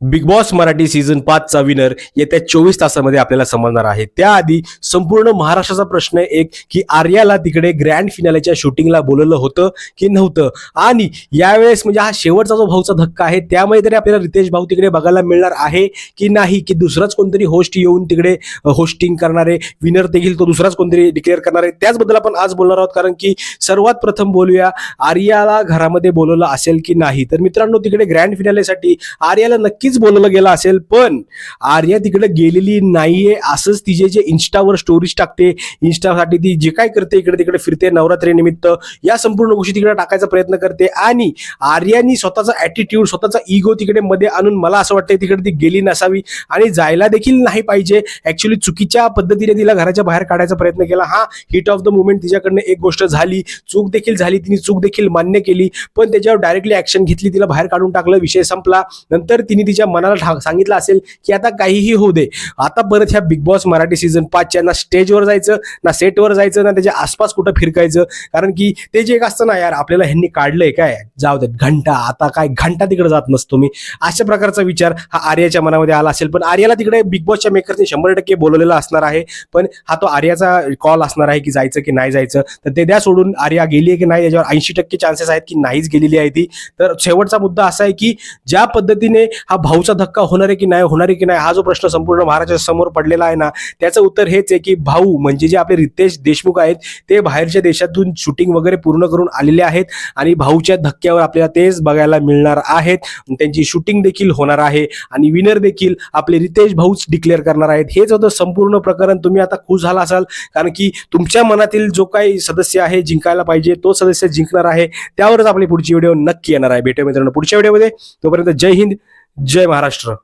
Big boss Marathi season पाचचा winner येत्या चोवीस तासामध्ये आपल्याला समजणार आहे. त्याआधी संपूर्ण महाराष्ट्राचा प्रश्न एक की आर्याला तिकडे ग्रँड फिनालेच्या शूटिंगला बोलवलं होतं की नव्हतं? आणि यावेळेस म्हणजे हा शेवटचा जो भाऊचा धक्का आहे त्यामुळे तरी आपल्याला रितेश भाऊ तिकडे बघायला मिळणार आहे की नाही की दुसराच कोणतरी होस्ट येऊन तिकडे होस्टिंग करणारे विनर देखील तो दुसराच कोणतरी डिक्लेअर करणारे त्याचबद्दल आपण आज बोलणार आहोत. कारण की सर्वात प्रथम बोलूया आर्याला घरामध्ये बोलवलं असेल की नाही? तर मित्रांनो तिकडे ग्रँड फिनालेसाठी आर्याला नक्की नक्कीच बोलवलं गेलं असेल पण आर्या तिकडे गेलेली नाहीये. असंच तिचे जे इन्स्टावर स्टोरीज टाकते इन्स्टासाठी ती जे काय करते इकडे तिकडे फिरते नवरात्रीनिमित्त या संपूर्ण गोष्टी तिकडे टाकायचा प्रयत्न करते. आणि आर्यानी स्वतःचा ॲटिट्यूड स्वतःचा इगो तिकडे मध्ये आणून मला असं वाटतं तिकडे ती गेली नसावी. आणि जायला देखील नाही पाहिजे. ऍक्च्युली चुकीच्या पद्धतीने तिला घराच्या बाहेर काढायचा प्रयत्न केला. हा हिट ऑफ द मुवमेंट तिच्याकडनं एक गोष्ट झाली. चूक देखील झाली. तिने चूक देखील मान्य केली. पण त्याच्यावर डायरेक्टली ऍक्शन घेतली. तिला बाहेर काढून टाकलं. विषय संपला. नंतर तिने तिच्या मनाला ठा- सांगितलं असेल की आता काहीही होऊ दे. आता परत ह्या बिग बॉस मराठी सीझन पाचच्या ना स्टेजवर जायचं ना सेटवर जायचं ना त्याच्या आसपास कुठं फिरकायचं. कारण की ते जे एक असतं ना यार आपल्याला ह्यांनी काढलंय काय? जाऊ देत घंटा आता काय घंटा तिकडे जात नसतो मी. अशा प्रकारचा विचार हा आर्याच्या मनामध्ये आला असेल. पण आर्याला तिकडे बिग बॉसच्या मेकर्सने शंभर टक्के बोलवलेला असणार आहे. पण हा तो आर्याचा कॉल असणार आहे की जायचं की नाही जायचं. तर ते द्या सोडून आर्या गेली आहे की नाही याच्यावर ऐंशी टक्के चान्सेस आहेत की नाहीच गेलेली आहे ती. तर शेवटचा मुद्दा असा आहे की ज्या पद्धतीने हा भाऊचा धक्का होणार आहे की नाही होणार आहे की नाही हा जो प्रश्न संपूर्ण महाराष्ट्राच्या समोर पडलेला आहे ना त्याचं उत्तर हेच आहे की भाऊ म्हणजे जे आपले रितेश देशमुख आहेत ते बाहेरच्या देशातून शूटिंग वगैरे पूर्ण करून आलेले आहेत आणि भाऊच्या धक्क्यावर आपल्याला तेच बघायला मिळणार आहेत. त्यांची शूटिंग देखील होणार आहे आणि विनर देखील आपले रितेश भाऊच डिक्लेअर करणार आहेत. हेच होतं संपूर्ण प्रकरण. तुम्ही आता खुश झाला असाल कारण की तुमच्या मनातील जो काही सदस्य आहे जिंकायला पाहिजे तो सदस्य जिंकणार आहे. त्यावरच आपली पुढची व्हिडिओ नक्की येणार आहे. भेटूया मित्रांनो पुढच्या व्हिडिओमध्ये तोपर्यंत जय हिंद. जय महाराष्ट्र.